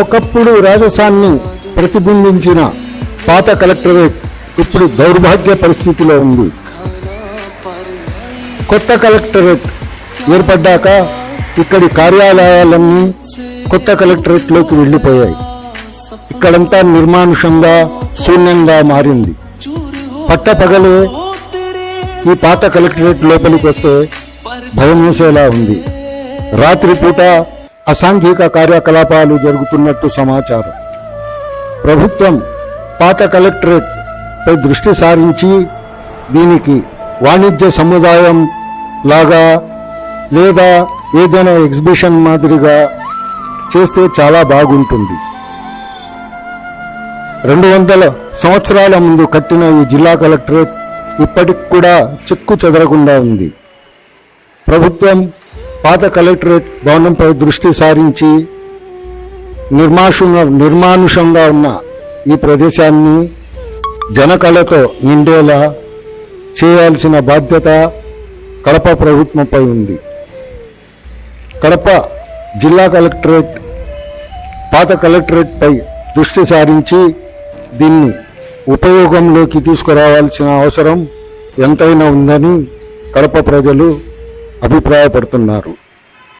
ఒకప్పుడు రాజసాన్ని ప్రతిబింబించిన పాత కలెక్టరేట్ ఇప్పుడు దౌర్భాగ్య పరిస్థితిలో ఉంది. కొత్త కలెక్టరేట్ ఏర్పడ్డాక ఇక్కడి కార్యాలయాలన్నీ కొత్త కలెక్టరేట్లోకి వెళ్ళిపోయాయి. ఇక్కడంతా నిర్మానుషంగా శూన్యంగా మారింది. పట్టపగలే ఈ పాత కలెక్టరేట్ లోపలికి వస్తే భయం వేసేలా ఉంది. రాత్రిపూట అసాంఘిక కార్యకలాపాలు జరుగుతున్నట్టు సమాచారం. ప్రభుత్వం పాత కలెక్టరేట్ పై దృష్టి సారించి దీనికి వాణిజ్య సముదాయం లాగా లేదా ఏదైనా ఎగ్జిబిషన్ మాదిరిగా చేస్తే చాలా బాగుంటుంది. రెండు వందల సంవత్సరాల ముందు కట్టిన ఈ జిల్లా కలెక్టరేట్ ఇప్పటికి కూడా చెక్కు చెదరకుండా ఉంది. ప్రభుత్వం పాత కలెక్టరేట్ భవనంపై దృష్టి సారించి నిర్మాషంగా నిర్మానుషంగా ఉన్న ఈ ప్రదేశాన్ని జనకళతో నిండేలా చేయాల్సిన బాధ్యత కడప ప్రభుత్వంపై ఉంది. కడప జిల్లా కలెక్టరేట్ పాత కలెక్టరేట్పై దృష్టి సారించి దీన్ని ఉపయోగంలోకి తీసుకురావాల్సిన అవసరం ఎంతైనా ఉందని కడప ప్రజలు అభిప్రాయపడుతున్నారు.